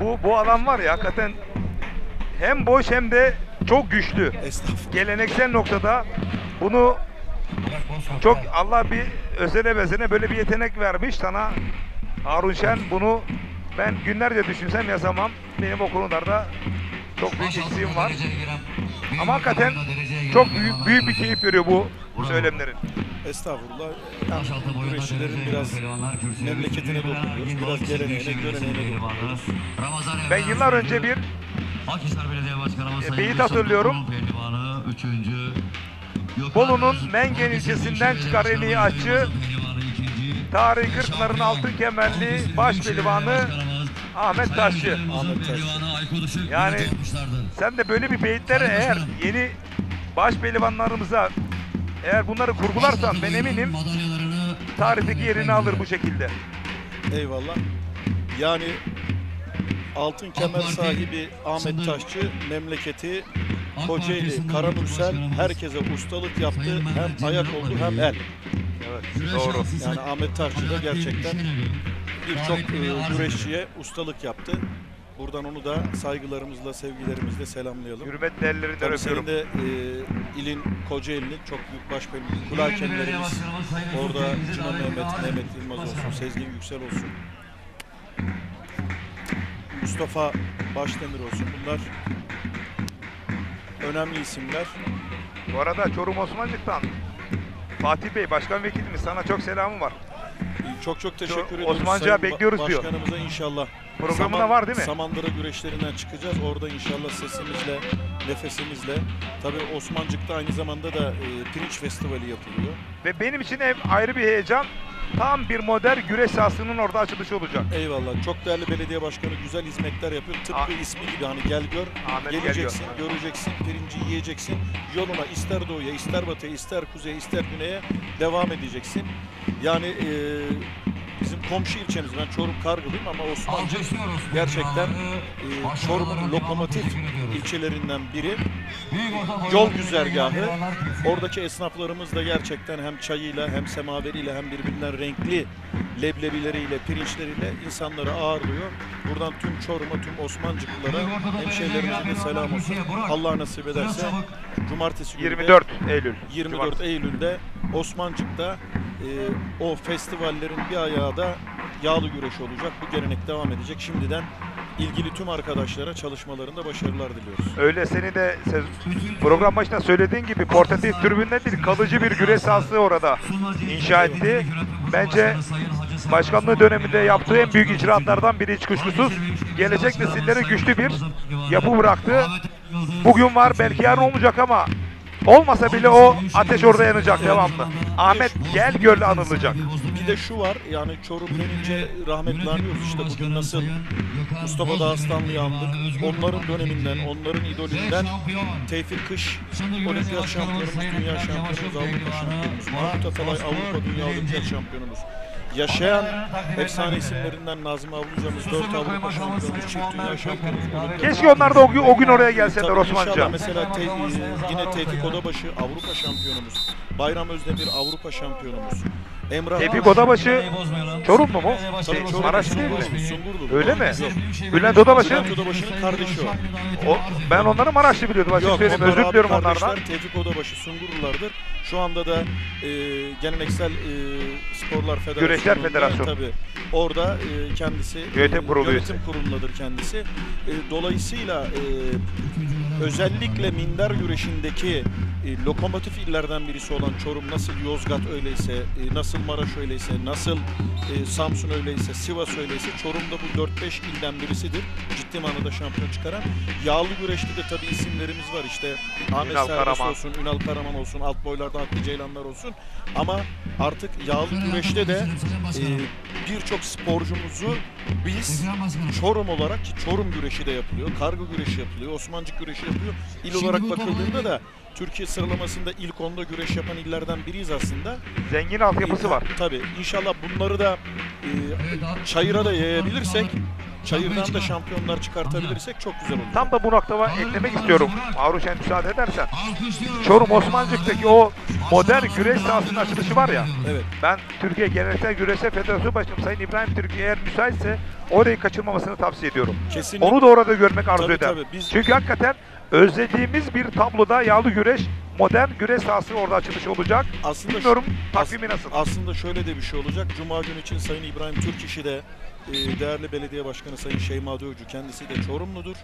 bu bu adam var ya hakikaten hem boş hem de çok güçlü. Geleneksel noktada bunu çok Allah bir özene bezene böyle bir yetenek vermiş sana Harun Şen bunu ben günlerce düşünsem yazamam. Benim o konularda çok büyük eksiğim var. Ama hakikaten çok büyük, büyük bir keyif veriyor bu söylemlerin. Estağfurullah. Yani güreşçilerin biraz memleketine dokunuyoruz. Biraz geleneğine, göreneğine dokunuyoruz. Ben yıllar önce bir Akhisar Belediye Başkanımız E, Sayın beyit hatırlıyorum. Bolu'nun Mengen ilçesinden çıkar en iyi açı, tarihi Kırklar'ın altın kemerli baş pehlivanı Ahmet Taşçı. Ahmet Taşçı. Yani-. Sen de böyle bir beyitleri eğer yeni baş pehlivanlarımıza eğer bunları kurgularsan ben eminim Madalyalarını tarihteki yerini alır bu şekilde. Eyvallah. Yani altın kemer sahibi Ahmet Taşçı memleketi Kocaeli, Karamürsel herkese ustalık yaptı. Hem ayak oldu hem el. Evet, doğru. Yani Ahmet Taşçı da gerçekten birçok e, güreşçiye ustalık yaptı. Buradan onu da saygılarımızla, sevgilerimizle selamlayalım. Hürmetli ellerinden Tabii senin öpüyorum. de e, ilin Kocaeli'nin çok büyük başkanı, kul Belediye hakemlerimiz, Başkanımız Sayın Yusuf orada Davet Mehmet, Mehmet Yılmaz olsun. Sezgin Yüksel olsun. Mustafa Başdemir olsun. Bunlar önemli isimler. Bu arada Çorum Osmancık'tan Fatih Bey Başkan Vekilimiz sana çok selamı var. Çok çok teşekkür ediyoruz. Ba- bekliyoruz diyor. Başkanımıza inşallah. Programına var değil mi? Samandıra güreşlerinden çıkacağız. Orada inşallah sesimizle, nefesimizle. Tabii Osmancık'ta aynı zamanda da e, Pirinç Festivali yapılıyor. Ve benim için ev ayrı bir heyecan. Tam bir modern güreş sahasının orada açılışı olacak. Eyvallah. Çok değerli belediye başkanı güzel hizmetler yapıyor. Tıpkı Ah. ismi gibi hani gel gör. Ahmet gel Geleceksin, göreceksin, pirinci yiyeceksin. Yoluna ister doğuya, ister batıya, ister kuzeye, ister güneye devam edeceksin. Yani e, komşu ilçemiz, ben Çorum Kargılıyım ama Osmancık gerçekten e, Çorum'un lokomotif ilçelerinden biri. Yol güzergahı. Oradaki esnaflarımız da gerçekten hem çayıyla hem semaveriyle hem birbirinden renkli leblebileriyle, pirinçleriyle insanları ağırlıyor. Buradan tüm Çorum'a, tüm Osmancıklılara, hemşehrilerimize de selam olsun. Allah nasip ederse cumartesi günü de 24 Eylül. 24 Cumartesi. Eylül'de Osmancık'ta e, o festivallerin bir ayağı da yağlı güreş olacak. Bu gelenek devam edecek. Şimdiden ilgili tüm arkadaşlara çalışmalarında başarılar diliyoruz. Öyle seni de program başında söylediğin gibi portatif tribünde değil kalıcı bir güreş sahası orada inşa etti. Bence başkanlığı döneminde yaptığı en büyük icraatlardan biri hiç kuşkusuz. Gelecek nesillere güçlü bir yapı bıraktı. Bugün var belki yarın olmayacak ama olmasa bile o ateş orada yanacak devamlı. Ahmet gel göl anılacak. Bir de şu var yani Çorum denince rahmetli anıyoruz işte bugün nasıl Mustafa Dağıstanlı'yı andık. Onların döneminden, onların idolünden Tevfik Kış, olimpiyat şampiyonumuz, dünya şampiyonumuz, Avrupa şampiyonumuz, Mahmut Atalay Avrupa Dünya Olimpiyat şampiyonumuz. Yaşayan efsane isimlerinden Nazım Avlucamız, 4 Avrupa şampiyonumuz, çift dünya şampiyonumuz. olimpiyat Keşke onlar da o gün, o gün oraya gelseler inşallah mesela te- e, yine Tevfik Odabaşı Avrupa şampiyonumuz. Bayram Özdemir Avrupa şampiyonumuz. Emrah Tevfik Odabaşı Çorumlu mu? Tabii Şey, Çorum, Maraş değil mi? Sungurlu. Öyle mi? Yok. Bülent Odabaşı? Bülent Odabaşı'nın kardeşi o. O, ben onları Maraşlı biliyordum açık Yok, söyleyeyim. onlar Özür diliyorum onlardan. Tevfik Odabaşı Sungurlulardır. Şu anda da e, Geleneksel e, Sporlar Federasyonu. Güreşler Federasyonu. Tabii. Orada e, kendisi Yönetim kurulu yönetim kurulundadır kendisi. E, dolayısıyla e, özellikle minder güreşindeki e, lokomotif illerden birisi olan Çorum nasıl Yozgat öyleyse, e, nasıl Maraş öyleyse, nasıl e, Samsun öyleyse, Sivas öyleyse Çorum'da bu 4-5 ilden birisidir. Ciddi manada şampiyon çıkaran. Yağlı güreşte de tabii isimlerimiz var işte. Ahmet Ünal Serbest Karaman. olsun, Ünal Karaman olsun, alt boylarda Hakkı Ceylanlar olsun. Ama artık yağlı güreşte de e, birçok sporcumuzu biz Çorum olarak ki Çorum güreşi de yapılıyor, kargo güreşi yapılıyor, Osmancık güreşi yapılıyor. İl Şimdi olarak bakıldığında da Türkiye sıralamasında ilk onda güreş yapan illerden biriyiz aslında. Zengin altyapısı var. Tabii. İnşallah bunları da e, çayıra da yayabilirsek Çayırdan da şampiyonlar çıkartabilirsek çok güzel olur. Tam da bu noktada eklemek istiyorum. Aruşen müsaade edersen. Çorum Osmancık'taki o modern güreş sahasının açılışı var ya. Evet. Ben Türkiye Geleneksel Güreşe Federasyonu Başkanım Sayın İbrahim Türkiye eğer müsaitse orayı kaçırmamasını tavsiye ediyorum. Kesinlikle. Onu da orada görmek arzu Tabii, eder. tabii. Biz- Çünkü hakikaten özlediğimiz bir tabloda yağlı güreş, modern güreş sahası orada açılış olacak. Aslında Bilmiyorum as- takvimi nasıl? Aslında şöyle de bir şey olacak. Cuma günü için Sayın İbrahim Türkişi de e, değerli belediye başkanı Sayın Şeyma Dövcü kendisi de Çorumludur.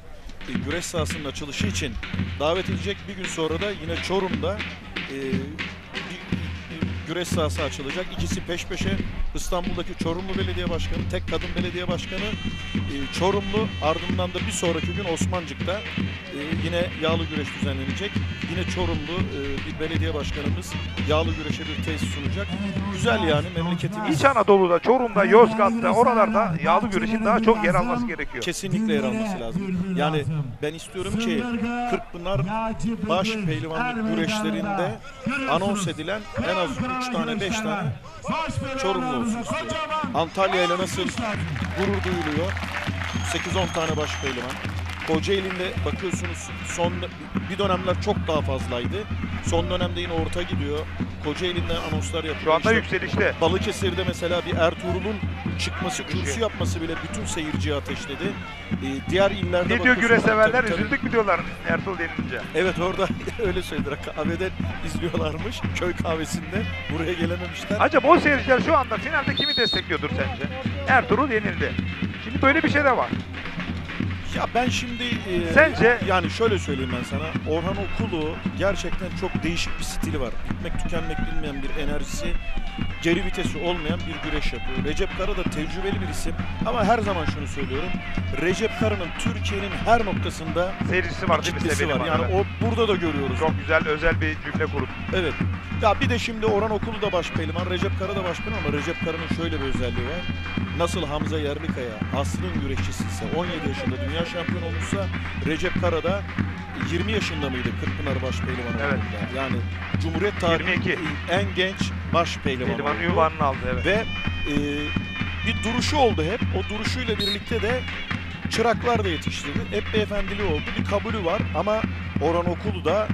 E, güreş sahasının açılışı için davet edecek. Bir gün sonra da yine Çorum'da e, güreş sahası açılacak. İkisi peş peşe İstanbul'daki Çorumlu Belediye Başkanı, tek kadın belediye başkanı e, Çorumlu ardından da bir sonraki gün Osmancık'ta e, yine yağlı güreş düzenlenecek. Yine Çorumlu e, bir belediye başkanımız yağlı güreşe bir tesis sunacak. Güzel yani memleketimiz İç Anadolu'da, Çorum'da, Yozgat'ta, oralarda yağlı güreşin daha çok yer alması gerekiyor. kesinlikle yer alması lazım. Yani ben istiyorum ki Kırkpınar baş pehlivanlık güreşlerinde anons edilen en az 3 tane 5 tane Çorumlu olsun istiyorum. Antalya ile nasıl gurur duyuluyor. 8-10 tane baş pehlivan. Kocaeli'nde bakıyorsunuz son bir dönemler çok daha fazlaydı. Son dönemde yine orta gidiyor. Kocaeli'nde anonslar yapıyor. Şu anda İşte yükselişte. Balıkesir'de mesela bir Ertuğrul'un çıkması, kürsü yapması bile bütün seyirciyi ateşledi. Ee, diğer illerde Ne diyor güreş severler? Üzüldük mü diyorlar Ertuğrul denilince? Evet orada öyle söylediler. Kahveden izliyorlarmış. Köy kahvesinde. Buraya gelememişler. Acaba o seyirciler şu anda finalde kimi destekliyordur sence? Ertuğrul yenildi. Şimdi böyle bir şey de var. Ya ben şimdi e, Sence? yani şöyle söyleyeyim ben sana. Orhan Okulu gerçekten çok değişik bir stili var. Bitmek tükenmek bilmeyen bir enerjisi, geri vitesi olmayan bir güreş yapıyor. Recep Kara da tecrübeli bir isim ama her zaman şunu söylüyorum. Recep Kara'nın Türkiye'nin her noktasında Seyircisi var kitlesi Seveni var. Yani evet. o burada da görüyoruz. Çok güzel özel bir cümle kurun. Evet. Ya bir de şimdi Orhan Okulu da baş pehlivan, Recep Kara da baş pehlivan ama Recep Kara'nın şöyle bir özelliği var. Nasıl Hamza Yerlikaya asrın güreşçisi ise 17 yaşında dünya şampiyonu olmuşsa Recep Kara da 20 yaşında mıydı Kırkpınar baş pehlivan Evet. olduğunda? Yani Cumhuriyet tarihinin 22. en genç baş pehlivan Pehlivan oldu. ünvanını aldı evet. Ve e, bir duruşu oldu hep. O duruşuyla birlikte de çıraklar da yetiştirdi. Hep beyefendili oldu. Bir kabulü var ama Orhan Okulu da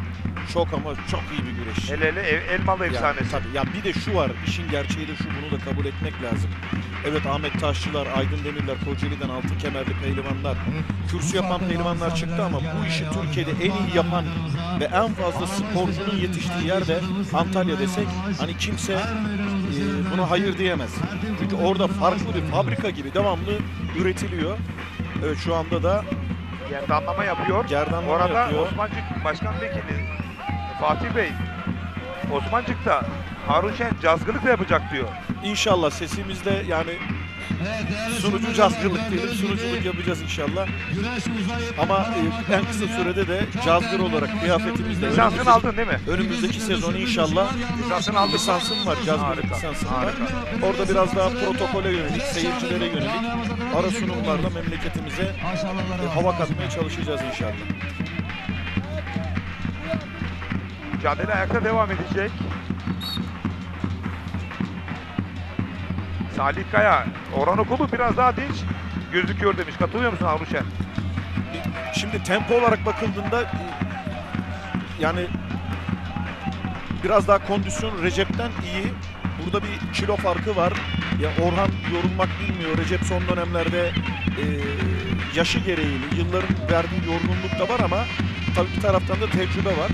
çok ama çok iyi bir güreşçi. Hele hele El- Elmalı Yani efsanesi. tabii ya bir de şu var, işin gerçeği de şu, bunu da kabul etmek lazım. Evet Ahmet Taşçılar, Aydın Demirler, Kocaeli'den altın kemerli pehlivanlar, kürsü yapan pehlivanlar çıktı ama bu işi Türkiye'de en iyi yapan ve en fazla sporcunun yetiştiği yerde Antalya desek hani kimse e, buna hayır diyemez. Çünkü orada farklı bir fabrika gibi devamlı üretiliyor. Evet şu anda da Gerdanlama yapıyor. gerdanlama Orada yapıyor. Osmancık Başkan Vekili Fatih Bey Osmancık'ta Harun Şen cazgılık da yapacak diyor. İnşallah sesimizde yani sunucu cazgırlık diyelim, sunuculuk yapacağız inşallah. Ama e, en kısa sürede de cazgır olarak kıyafetimizde Lisansını aldın değil mi? Önümüzdeki sezon inşallah Lisansını aldın. lisansım var, cazgırlık lisansım var. harika. Orada biraz daha protokole yönelik, seyircilere yönelik ara sunumlarla memleketimize e, hava katmaya çalışacağız inşallah. Mücadele ayakta devam edecek. Salih Kaya, Orhan Okulu biraz daha dinç gözüküyor demiş. Katılıyor musun Harun Şen? Şimdi tempo olarak bakıldığında e, yani biraz daha kondisyon Recep'ten iyi. Burada bir kilo farkı var. Ya Orhan yorulmak bilmiyor. Recep son dönemlerde e, yaşı gereğiyle yılların verdiği yorgunluk da var ama tabii bir taraftan da tecrübe var.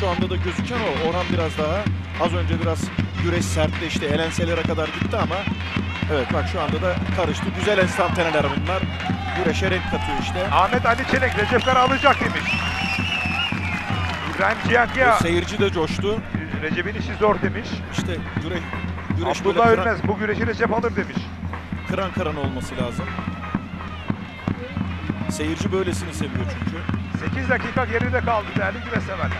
Şu anda da gözüken o. Orhan biraz daha az önce biraz güreş sertleşti. Elenselere kadar gitti ama evet bak şu anda da karıştı. Güzel enstantaneler bunlar. Güreşe renk katıyor işte. Ahmet Ali Çelik, Recep Kara alacak demiş. İbrahim Cihankaya, Seyirci de coştu. Recep'in işi zor demiş. İşte güre, güreş böyle Abdullah kıran, Ölmez, bu güreşi Recep alır demiş. kıran kıran olması lazım. Seyirci böylesini seviyor çünkü. 8 dakika geride kaldı değerli güreş severler.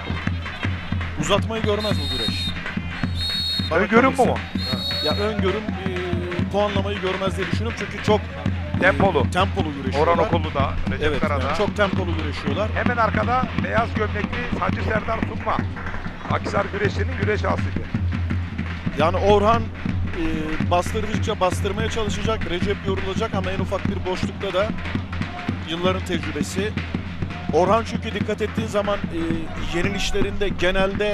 Uzatmayı görmez bu güreş. Bana Öngörüm bu mu? Ya öngörüm e, puanlamayı görmez diye düşünüyorum çünkü çok e, Tempolu. tempolu güreşiyorlar. Orhan Okulu da, Recep Evet, Kara da. yani çok tempolu güreşiyorlar. Hemen arkada beyaz gömlekli Hacı Serdar Sunma. Akisar güreşlerinin güreş asıcı. Yani Orhan e, bastırdıkça bastırmaya çalışacak. Recep yorulacak ama en ufak bir boşlukta da yılların tecrübesi. Orhan çünkü dikkat ettiğin zaman e, yenilişlerinde genelde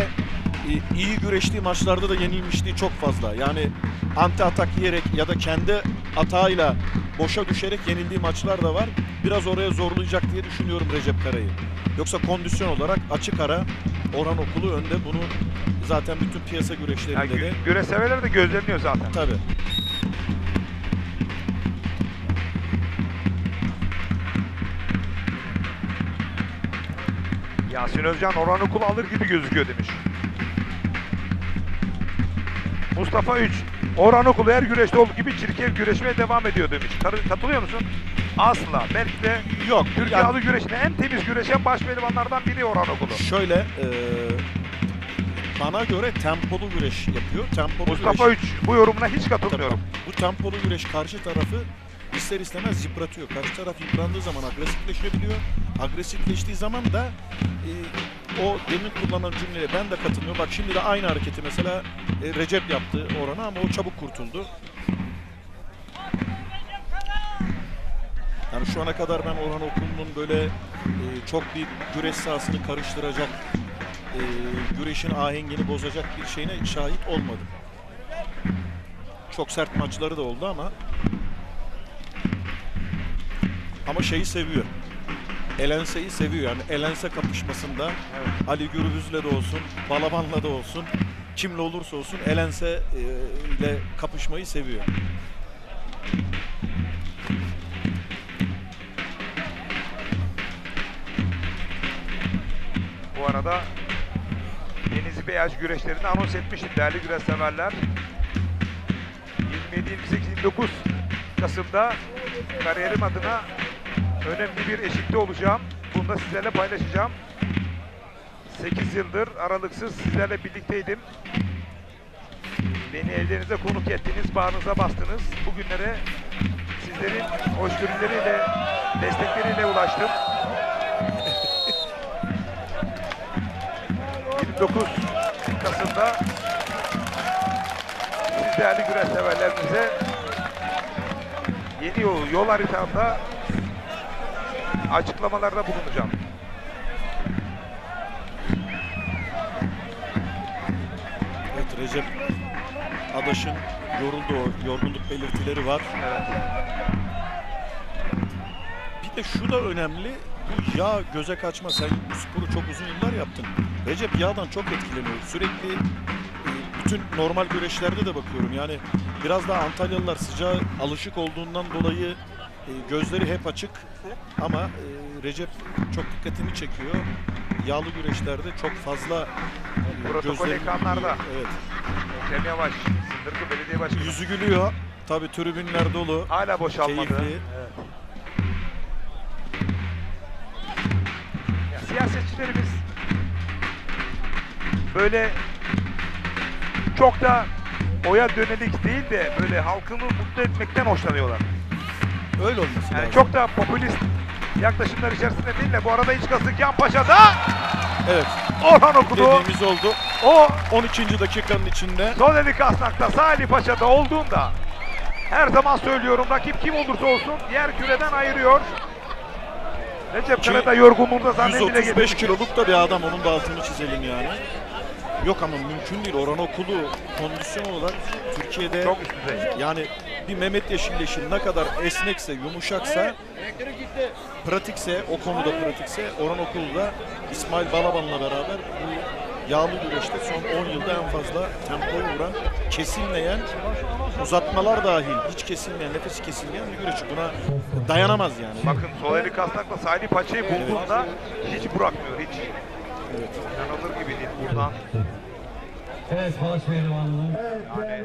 e, iyi güreştiği maçlarda da yenilmişliği çok fazla. Yani anti atak yiyerek ya da kendi atağıyla boşa düşerek yenildiği maçlar da var. Biraz oraya zorlayacak diye düşünüyorum Recep Kara'yı. Yoksa kondisyon olarak açık ara Orhan Okulu önde. Bunu zaten bütün piyasa Yani güreşlerinde de gü- güreş severler de gözlemliyor zaten. tabii. Yasin Özcan Orhan Okul alır gibi gözüküyor demiş. Mustafa 3. Orhan Okul her güreşte olduğu gibi çirkef güreşmeye devam ediyor demiş. Katılıyor musun? Asla. Belki de Yok. Türkiye yani- halı güreşinde en temiz güreşen baş pehlivanlardan biri Orhan Okulu. Şöyle e, bana göre tempolu güreş yapıyor. Tempolu Mustafa güreş, 3. Bu yorumuna hiç Tabii, katılmıyorum. bu tempolu güreş karşı tarafı ister istemez yıpratıyor. Karşı taraf yıprandığı zaman agresifleşebiliyor. Agresifleştiği zaman da e, o demin kullanılan cümleye ben de katılmıyorum. Bak şimdi de aynı hareketi mesela e, Recep yaptı Orhan'a ama o çabuk kurtuldu. Yani şu ana kadar ben Orhan Okulu'nun böyle e, çok bir güreş sahasını karıştıracak, e, güreşin ahengini bozacak bir şeyine şahit olmadım. Çok sert maçları da oldu ama ama şeyi seviyor. Elense'yi seviyor yani Elense kapışmasında Ali Gürbüz'le de olsun, Balaban'la da olsun, kimle olursa olsun Elense e, ile kapışmayı seviyor. Bu arada Denizli Beyaz güreşlerini anons etmiştim değerli güreş severler. 27, 28, 29 Kasım'da kariyerim adına önemli bir eşikte olacağım. Bunu da sizlerle paylaşacağım. 8 yıldır aralıksız sizlerle birlikteydim. Beni evlerinize konuk ettiniz, bağrınıza bastınız. Bugünlere sizlerin hoşgörüleriyle, destekleriyle ulaştım. 29 Kasım'da siz değerli güreş severlerinize yeni yol, yol haritamda açıklamalarda bulunacağım. Evet Recep Adaş'ın yoruldu, yorgunluk belirtileri var. Evet. Bir de şu da önemli. Bu yağ göze kaçma. Sen bu sporu çok uzun yıllar yaptın. Recep yağdan çok etkileniyor. Sürekli e, bütün normal güreşlerde de bakıyorum. Yani biraz daha Antalyalılar sıcağa alışık olduğundan dolayı gözleri hep açık. Ama e, Recep çok dikkatimi çekiyor. Yağlı güreşlerde çok fazla e, Protokol ekranlarda. Evet. Ekrem Yavaş, Sındırgı Belediye Başkanı. Yüzü gülüyor. Tabii tribünler dolu. Hala boşalmadı. Keyifli. Evet. Ya, siyasetçilerimiz böyle çok da oya dönelik değil de böyle halkını mutlu etmekten hoşlanıyorlar. Öyle olması Yani çok da popülist yaklaşımlar içerisinde değil de bu arada iç kasık yan paşada Evet. Orhan okudu. Dediğimiz oldu. O 12. dakikanın içinde sol eli kasnakta sağ eli paşada olduğunda her zaman söylüyorum rakip kim olursa olsun diğer küreden ayırıyor. Recep Ki Kara da yorgunluğunda zannedile 135 getirmiş. kiloluk da bir adam onun da altını çizelim yani. Yok ama mümkün değil. Orhan Okulu kondisyon olarak Türkiye'de Çok üst düzey. yani bir Mehmet Yeşilleş'in ne kadar esnekse, yumuşaksa, pratikse, o konuda pratikse Orhan Okulu da İsmail Balaban'la beraber bu yağlı güreşte son 10 yılda en fazla tempoyu vuran, kesilmeyen, uzatmalar dahil hiç kesilmeyen, nefesi kesilmeyen bir güreşçi. Buna dayanamaz yani. Bakın sol eli kasnakla sağ eli paçayı bulduğunda hiç bırakmıyor hiç. Evet. İnanılır gibi değil buradan. Evet baş pehlivanlığı. Yani